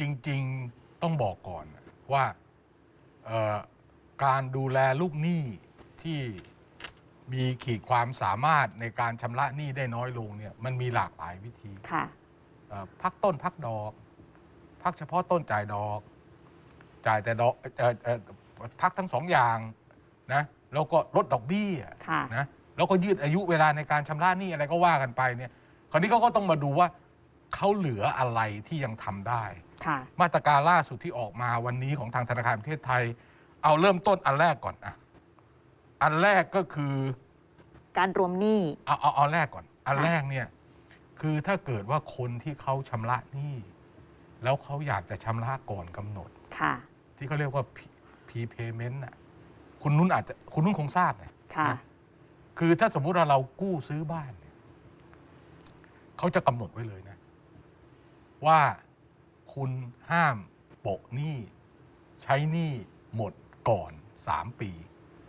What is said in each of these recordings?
จริง ๆต้องบอกก่อนว่าเอ่อการดูแลลูกหนี้ที่มีขีดความสามารถในการชำระหนี้ได้น้อยลงเนี่ยมันมีหลากหลายวิธีค่ะเอ่อพักต้นพักดอก พักเฉพาะต้นจ่ายดอก จ่ายแต่ดอกเอ่อเอ่อพักทั้งสองอย่างนะแล้วก็ลดดอกเบี้ยค่ะนะแล้วก็ยืดอายุเวลาในการชำระหนี้อะไรก็ว่ากันไปเนี่ย คราวนี้เขาก็ต้องมาดูว่า เขาเหลืออะไรที่ยังทำได้ ค่ะ มาตรการล่าสุดที่ออกมาวันนี้ของทางธนาคารแห่งประเทศไทย เอาเริ่มต้นอันแรกก่อนอะอันแรกก็คือ การรวมหนี้ เอาเอาเอาแรกก่อน อันค่ะ แรกเนี่ย คือถ้าเกิดว่าคนที่เขาชำระหนี้แล้วเขาอยากจะชำระก่อนกำหนด ค่ะ ที่เขาเรียกว่า prepayment น่ะคุณนุ่นอาจจะคุณนุ่นคงทราบนะค่ะนะคือถ้าสมมุติว่าเรากู้ซื้อบ้านเนี่ยเขาจะกำหนดไว้เลยนะ ว่าคุณห้ามโปะหนี้ใช้หนี้หมดก่อนสามปี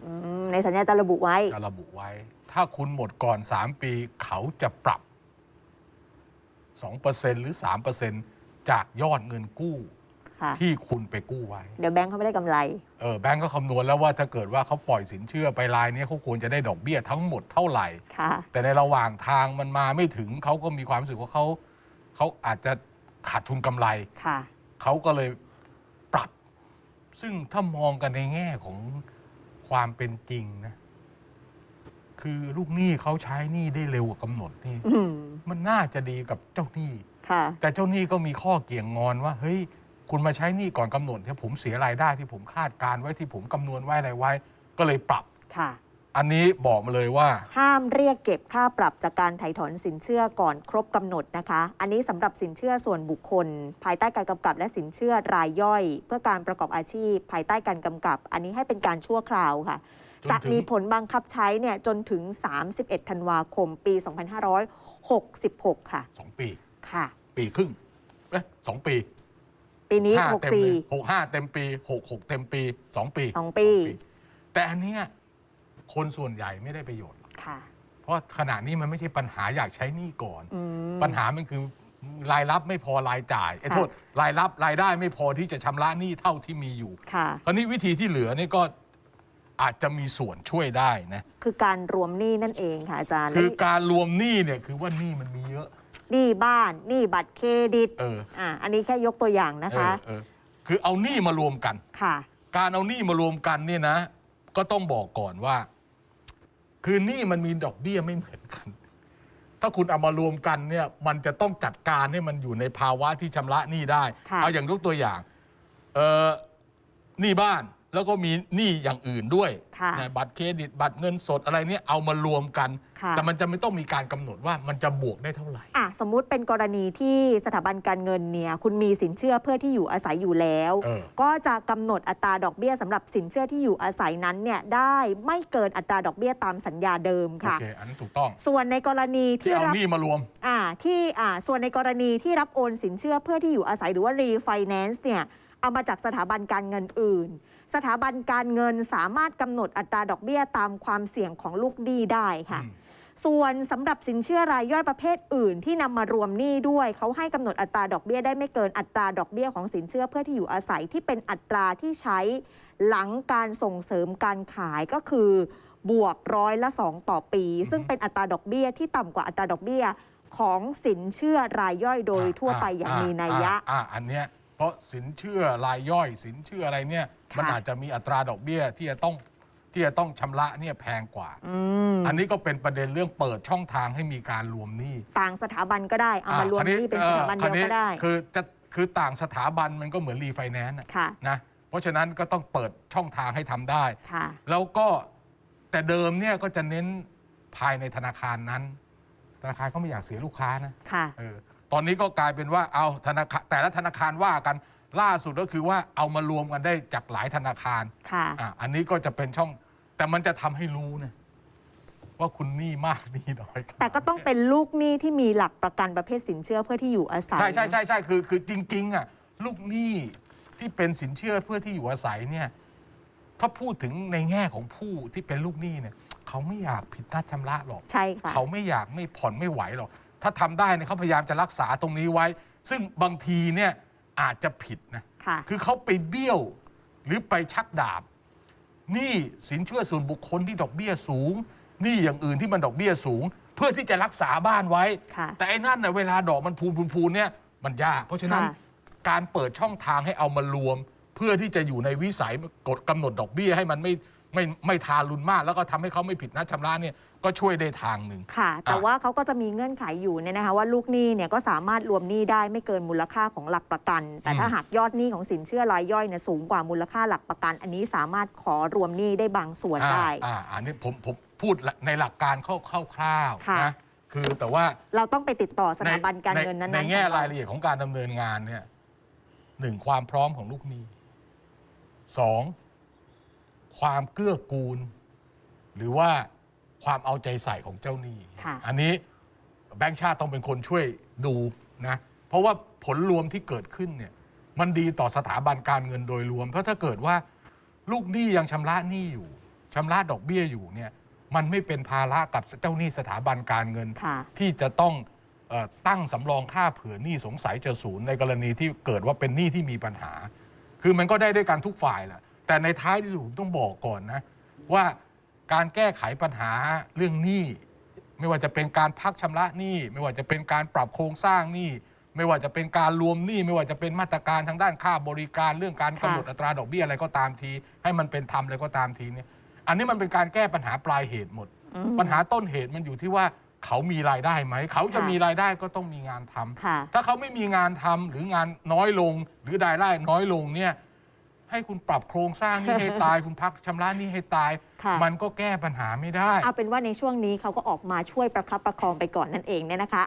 อืมในสัญญาจะระบุไว้ จะระบุไว้ ถ้าคุณหมดก่อน 3 ปี เขาจะปรับ 2%หรือ 3%จากยอดเงินกู้ ค่ะ ที่คุณไปกู้ไว้ เดี๋ยวแบงค์เขาไม่ได้กำไร เออแบงก์ก็คำนวณแล้วว่าถ้าเกิดว่าเขาปล่อยสินเชื่อไปรายเนี้ยเขาควรจะได้ดอกเบี้ยทั้งหมดเท่าไหร่ ค่ะ แต่ในระหว่างทางมันมาไม่ถึงเขาก็มีความรู้สึกว่าเขาเขาอาจจะ ขาดทุนกำไรค่ะเขาก็เลยปรับ ซึ่งถ้ามองกันในแง่ของความเป็นจริงนะ คือลูกหนี้เขาใช้หนี้ได้เร็วกว่ากำหนดนี่อืมมันน่าจะดีกับเจ้าหนี้ ค่ะ แต่เจ้าหนี้ก็มีข้อเกี่ยงงอนว่า เฮ้ย คุณมาใช้หนี้ก่อนกำหนดเนี่ยผมเสียรายได้ที่ผมคาดการไว้ที่ผมคำนวณไว้อะไรไว้ ก็เลยปรับ ค่ะ อันนี้บอกมาเลยว่า ห้ามเรียกเก็บค่าปรับจากการไถ่ถอนสินเชื่อก่อนครบกำหนดนะคะ อันนี้สำหรับสินเชื่อส่วนบุคคล ภายใต้การกำกับและสินเชื่อรายย่อย เพื่อการประกอบอาชีพ ภายใต้การกำกับ อันนี้ให้เป็นการชั่วคราวค่ะ จนถึง จะมีผลบังคับใช้เนี่ยจนถึง 31 ธันวาคม ปี 2566 ค่ะ สองปี ค่ะ ปีครึ่งเอ๊ะสองปีปีนี้ ห้าเต็มเลย64 หกห้าเต็มปีหกหกเต็มปีสองปีสองปี แต่อันเนี้ย คนส่วนใหญ่ไม่ได้ประโยชน์หรอกค่ะ เพราะขณะนี้มันไม่ใช่ปัญหาอยากใช้หนี้ก่อน อืม ปัญหามันคือรายรับไม่พอรายจ่ายไอ้ค่ะ โทษรายรับรายได้ไม่พอที่จะชำระหนี้เท่าที่มีอยู่ ค่ะ คราวนี้วิธีที่เหลือนี่ก็อาจจะมีส่วนช่วยได้นะคือการรวมหนี้นั่นเองค่ะอาจารย์คือและการรวมหนี้เนี่ยคือว่าหนี้มันมีเยอะหนี้บ้านหนี้บัตรเครดิตเอออ่าอันนี้แค่ยกตัวอย่างนะคะเออเออคือเอาหนี้มารวมกัน ค่ะ การเอาหนี้มารวมกันเนี่ยนะ ก็ต้องบอกก่อนว่า คือหนี้มันมีดอกเบี้ยไม่เหมือนกัน ถ้าคุณเอามารวมกันเนี่ย มันจะต้องจัดการให้มันอยู่ในภาวะที่ชำระหนี้ได้ ค่ะ เอาอย่างยกตัวอย่าง เออหนี้บ้าน แล้วก็มีหนี้อย่างอื่นด้วยค่ะนะบัตรเครดิตบัตรเงินสดอะไรเนี่ยเอามารวมกัน ค่ะ แต่มันจะไม่ต้องมีการกำหนดว่ามันจะบวกได้เท่าไหร่ อะสมมุติเป็นกรณีที่สถาบันการเงินเนี่ยคุณมีสินเชื่อเพื่อที่อยู่อาศัยอยู่แล้ว เออ ก็จะกำหนดอัตราดอกเบี้ยสำหรับสินเชื่อที่อยู่อาศัยนั้นเนี่ยได้ไม่เกินอัตราดอกเบี้ยตามสัญญาเดิมโอค่ะเคอันนั้นถูกต้องส่วนในกรณีที่ที่เอารับ หนี้มารวม อ่าที่อ่าส่วนในกรณีที่รับโอนสินเชื่อเพื่อที่อยู่อาศัยหรือว่ารีไฟแนนซ์เนี่ย เอามาจากสถาบันการเงินอื่น สถาบันการเงินสามารถกำหนดอัตราดอกเบี้ยตามความเสี่ยงของลูกหนี้ได้ค่ะอืมส่วนสำหรับสินเชื่อรายย่อยประเภทอื่น ที่นำมารวมหนี้ด้วย เขาให้กำหนดอัตราดอกเบี้ยได้ไม่เกินอัตราดอกเบี้ยของสินเชื่อเพื่อที่อยู่อาศัยที่เป็นอัตราที่ใช้หลังการส่งเสริมการขายก็คือบวกร้อยละสองต่อปี ซึ่งเป็นอัตราดอกเบี้ยที่ต่ำกว่าอัตราดอกเบี้ยของสินเชื่อรายย่อยโดยทั่วไปอย่างมีนัยยะ อ่าอ่าอันเนี้ย เพราะสินเชื่อรายย่อย สินเชื่ออะไรเนี่ยค่ะมันอาจจะมีอัตราดอกเบี้ยที่จะต้องที่จะต้องชำระเนี่ยแพงกว่าอืมอันนี้ก็เป็นประเด็นเรื่องเปิดช่องทางให้มีการรวมหนี้ต่างสถาบันก็ได้ เอามารวมอะหนี้เป็นสถาบันเดียวก็ได้คราวนี้คือจะคือต่างสถาบันมันก็เหมือนรีไฟแนนซ์ค่ะนะเพราะฉะนั้นก็ต้องเปิดช่องทางให้ทำได้ค่ะแล้วก็แต่เดิมเนี่ยก็จะเน้นภายในธนาคารนั้น ธนาคารก็ไม่อยากเสียลูกค้านะค่ะเออ ตอนนี้ก็กลายเป็นว่าเอาธนาคารแต่ละธนาคารว่ากันล่าสุดก็คือว่าเอามารวมกันได้จากหลายธนาคารค่ะ อะอันนี้ก็จะเป็นช่อง แต่มันจะทำให้รู้นะว่าคุณหนี้มากหนี้น้อยแต่ก็ต้องเป็นลูกหนี้ที่มีหลักประกันประเภทสินเชื่อเพื่อที่อยู่อาศัยใช่ใช่ใช่ใช่คือคือจริง ๆ อะ ลูกหนี้ที่เป็นสินเชื่อเพื่อที่อยู่อาศัยเนี่ย ถ้าพูดถึงในแง่ของผู้ที่เป็นลูกหนี้เนี่ย เขาไม่อยากผิดนัดชำระหรอก ใช่ค่ะ เขาไม่อยากไม่ผ่อนไม่ไหวหรอก ถ้าทำได้เนี่ยเขาพยายามจะรักษาตรงนี้ไว้ ซึ่งบางทีเนี่ยอาจจะผิดนะ ค่ะ คือเขาไปเบี้ยวหรือไปชักดาบหนี่สินเชื่อส่วนบุคคลที่ดอกเบี้ยสูงหนี่อย่างอื่นที่มันดอกเบี้ยสูง เพื่อที่จะรักษาบ้านไว้ ค่ะ แต่ไอ้นั่นน่ะเวลาดอกมันพูนพูนพูนเนี่ยมันยาก เพราะฉะนั้นค่ะ การเปิดช่องทางให้เอามารวม เพื่อที่จะอยู่ในวิสัยกฎกำหนดดอกเบี้ยให้มันไม่ไม่ไม่ทารุณมาก แล้วก็ทำให้เขาไม่ผิดนัดชำระเนี่ย ก็ช่วยได้ทางหนึ่ง ค่ะ แต่อะว่าเขาก็จะมีเงื่อนไขอยู่เนี่ยนะคะว่าลูกหนี้เนี่ยก็สามารถรวมหนี้ได้ไม่เกินมูลค่าของหลักประกัน แต่ถ้าอืมหากยอดหนี้ของสินเชื่อรายย่อยเนี่ยสูงกว่ามูลค่าหลักประกัน อันนี้สามารถขอรวมหนี้ได้บางส่วนได้ อ่าอ่าอันนี้ผมผมพูดในหลักการคร่าวๆค่ะนะคือแต่ว่าเราต้องไปติดต่อสถาบันการเงินนั้นๆในแง่ของเรายละเอียดของการดำเนินงานเนี่ยหนึ่งความพร้อมของลูกหนี้สองความเกื้อกูล หรือว่า ความเอาใจใส่ของเจ้าหนี้ ค่ะ อันนี้แบงค์ชาติต้องเป็นคนช่วยดูนะ เพราะว่าผลรวมที่เกิดขึ้นเนี่ยมันดีต่อสถาบันการเงินโดยรวม เพราะถ้าเกิดว่าลูกหนี้ยังชำระหนี้อยู่ชำระดอกเบี้ยอยู่เนี่ยมันไม่เป็นภาระกับเจ้าหนี้สถาบันการเงิน ค่ะ ที่จะต้องเออตั้งสำรองค่าเผื่อหนี้สงสัยจะศูนย์ในกรณีที่เกิดว่าเป็นหนี้ที่มีปัญหา คือมันก็ได้ด้วยกันทุกฝ่ายแหละแต่ในท้ายที่สุดผมต้องบอกก่อนนะ ว่า การแก้ไขปัญหาเรื่องหนี้ไม่ว่าจะเป็นการพักชำระหนี้ไม่ว่าจะเป็นการปรับโครงสร้างหนี้ไม่ว่าจะเป็นการรวมหนี้ไม่ว่าจะเป็นมาตรการทางด้านค่าบริการเรื่องการกำหนดอัตราดอกเบี้ยอะไรก็ตามที ให้มันเป็นธรรมอะไรก็ตามทีเนี่ยอันนี้มันเป็นการแก้ปัญหาปลายเหตุหมดอืมปัญหาต้นเหตุมันอยู่ที่ว่าเขามีรายได้ไหม เขาจะค่ะมีรายได้ก็ต้องมีงานทำค่ะถ้าเขาไม่มีงานทำหรืองานน้อยลง หรือรายได้น้อยลงเนี่ย ให้คุณปรับโครงสร้างหนี้ให้ตาย คุณพักชำระหนี้ให้ตาย ค่ะ มันก็แก้ปัญหาไม่ได้ เอาเป็นว่าในช่วงนี้เขาก็ออกมาช่วยประคับประคองไปก่อนนั่นเองเนี่ยนะคะ